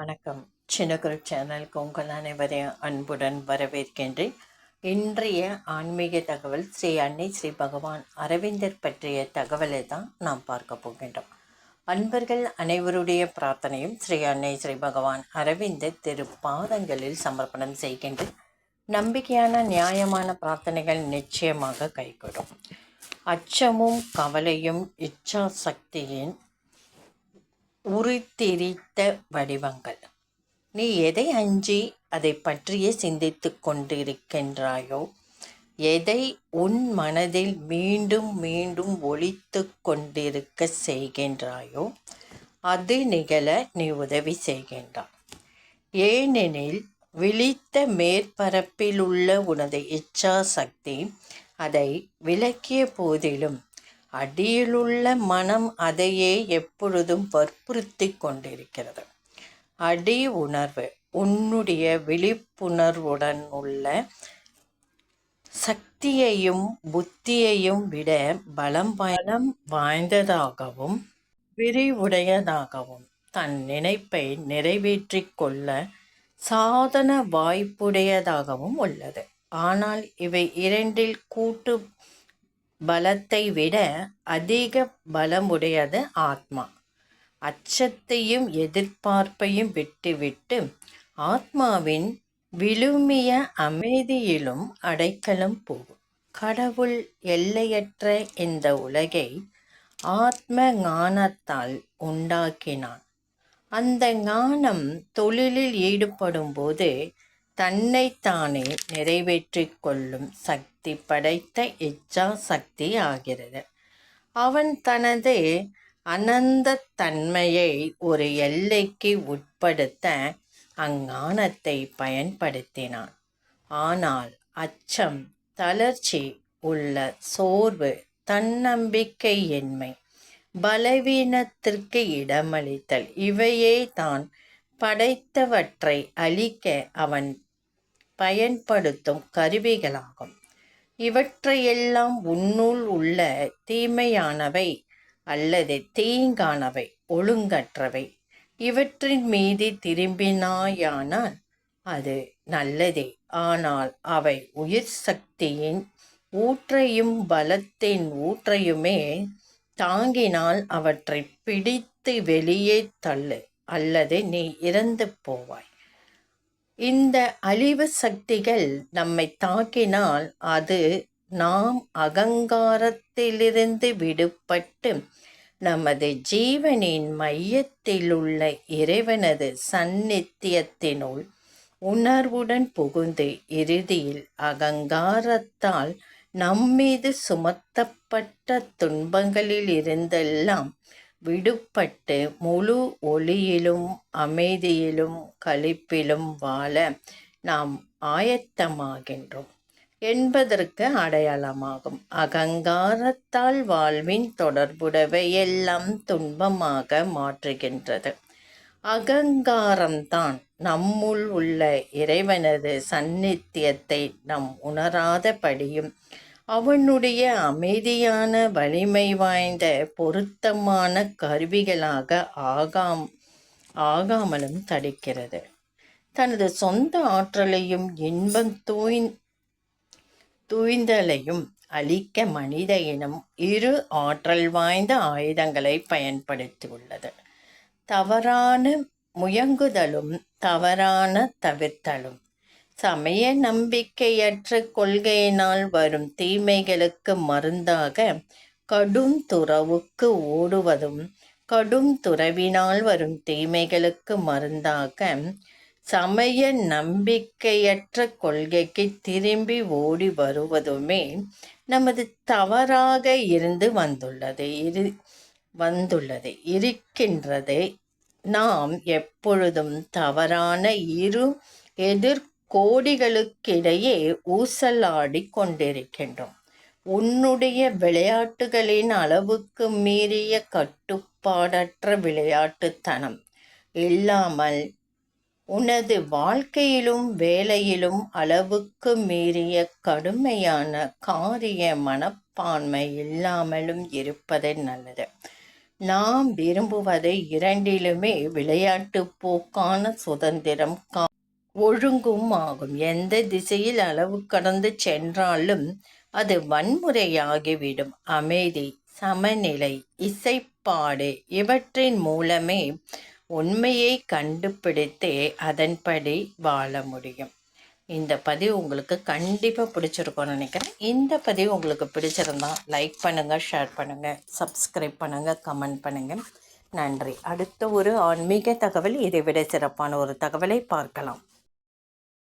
வணக்கம். சின்னகுரு சேனலுக்கு உங்கள் அனைவரையும் அன்புடன் வரவேற்கின்றேன். இன்றைய ஆன்மீக தகவல் ஸ்ரீ அன்னை ஸ்ரீ பகவான் அரவிந்தர் பற்றிய தகவலை தான் நாம் பார்க்க போகின்றோம். அன்பர்கள் அனைவருடைய பிரார்த்தனையும் ஸ்ரீ அன்னை ஸ்ரீ பகவான் அரவிந்தர் திரு பாதங்களில் சமர்ப்பணம் செய்கின்ற நம்பிக்கையான நியாயமான பிரார்த்தனைகள் நிச்சயமாக கைகூடும். அச்சமும் கவலையும் இச்சா சக்தியின் உருத்திரித்த வடிவங்கள். நீ எதை அஞ்சி அதை பற்றியே சிந்தித்து கொண்டிருக்கின்றாயோ எதை உன் மனதில் மீண்டும் மீண்டும் ஒழித்து கொண்டிருக்க செய்கின்றாயோ அது நிகழ நீ உதவி செய்கின்றாய். ஏனெனில் விழித்த மேற்பரப்பில் உள்ள உனது இச்சா சக்தி அதை விளக்கிய போதிலும் அடியிலுள்ள மனம் அதையே எப்பொழுதும் வற்புறுத்தி கொண்டிருக்கிறது. அடி உணர்வு உன்னுடைய விழிப்புணர்வுடன் உள்ள சக்தியையும் புத்தியையும் விட பலம் பலம் வாய்ந்ததாகவும் விரிவுடையதாகவும் தன் நினைப்பை நிறைவேற்றி கொள்ள சாதன வாய்ப்புடையதாகவும் உள்ளது. ஆனால் இவை இரண்டில் கூட்டு பலத்தை விட அதிக பலமுடையது ஆத்மா. அச்சத்தையும் எதிர்பார்ப்பையும் விட்டுவிட்டு ஆத்மாவின் விழுமிய அமைதியிலும் அடைக்கலம் போகும். கடவுள் எல்லையற்ற இந்த உலகை ஆத்ம ஞானத்தால் உண்டாக்கினான். அந்த ஞானம் தொழிலில் ஈடுபடும் போது தன்னைத்தானே நிறைவேற்றிக் கொள்ளும் சக்தி படைத்த இச்சா சக்தி ஆகிறது. அவன் தனது அனந்த தன்மையை ஒரு எல்லைக்கு உட்படுத்த அஞ்ஞானத்தை பயன்படுத்தினான். ஆனால் அச்சம் தளர்ச்சி உள்ள சோர்வு தன்னம்பிக்கையின்மை பலவீனத்திற்கு இடமளித்தல் இவையே தான் படைத்தவற்றை அழிக்க அவன் பயன்படுத்தும் கருவிகளாகும். இவற்றையெல்லாம் உன்னுள் உள்ள தீமையானவை அல்லது தீங்கானவை ஒழுங்கற்றவை. இவற்றின் மீது திரும்பினாயானால் அது நல்லதே. ஆனால் அவை உயிர் சக்தியின் ஊற்றையும் பலத்தின் ஊற்றையுமே தாங்கினால் அவற்றை பிடித்து வெளியே தள்ளு அல்லது நீ இறந்து போவாய். இந்த அழிவு சக்திகள் நம்மை தாக்கினால் அது நாம் அகங்காரத்திலிருந்து விடுபட்டு நமது ஜீவனின் மையத்திலுள்ள இறைவனது சந்நித்தியத்தினுள் உணர்வுடன் புகுந்து இறுதியில் அகங்காரத்தால் நம்மீது சுமத்தப்பட்ட துன்பங்களில் இருந்தெல்லாம் விடுபட்டு முழு ஒளியிலும் அமைதியிலும் களிப்பிலும் வாழ நாம் ஆயத்தமாகின்றோம். என்பதற்கு அடையாளமாகும். அகங்காரத்தால் வாழ்வின் தொடர்புடையவையெல்லாம் துன்பமாக மாற்றுகின்றது. அகங்காரம்தான் நம்முள் உள்ள இறைவனது சந்நித்தியத்தை நம் உணராதபடியும் அவனுடைய அமைதியான வலிமை வாய்ந்த பொருத்தமான கருவிகளாக ஆகாம் ஆகாமலும் தடுக்கிறது. தனது சொந்த ஆற்றலையும் இன்பம் தூய் தூய்ந்தலையும் அழிக்க மனித இனம் இரு ஆற்றல் வாய்ந்த ஆயுதங்களை பயன்படுத்தியுள்ளது. தவறான முயங்குதலும் தவறான தவிர்த்தலும். சமய நம்பிக்கையற்ற கொள்கையினால் வரும் தீமைகளுக்கு மருந்தாக கடும் துறவுக்கு ஓடுவதும் கடும் துறவினால் வரும் தீமைகளுக்கு மருந்தாக சமய நம்பிக்கையற்ற கொள்கைக்கு திரும்பி ஓடி வருவதுமே நமது தவறாக இருந்து வந்துள்ளது. இரு வந்துள்ளது. இருக்கின்றது. நாம் எப்பொழுதும் தவறான இரு எதிர் கோடிகளுக்கிடையே ஊசலாடி கொண்டிருக்கின்றோம். உன்னுடைய விளையாட்டுகளின் அளவுக்கு மீறிய கட்டுப்பாடற்ற விளையாட்டுத்தனம் இல்லாமல் உனது வாழ்க்கையிலும் வேலையிலும் அளவுக்கு மீறிய கடுமையான காரிய மனப்பான்மை இல்லாமலும் இருப்பது நல்லது. நாம் விரும்புவது இரண்டிலுமே விளையாட்டு போக்கான சுதந்திரம் கா ஒழுங்கும் ஆகும் எந்த திசையில் அளவு கடந்து சென்றாலும் அது வன்முறையாகிவிடும். அமைதி சமநிலை இசைப்பாடு இவற்றின் மூலமே உண்மையை கண்டுபிடித்து அதன்படி வாழ முடியும். இந்த பதிவு உங்களுக்கு கண்டிப்பாக பிடிச்சிருக்கும்னு நினைக்கிறேன். இந்த பதிவு உங்களுக்கு பிடிச்சிருந்தா லைக் பண்ணுங்கள் ஷேர் பண்ணுங்கள் சப்ஸ்கிரைப் பண்ணுங்கள் கமெண்ட் பண்ணுங்கள் நன்றி. அடுத்த ஒரு ஆன்மீக தகவல் இதை விட சிறப்பான ஒரு தகவலை பார்க்கலாம்.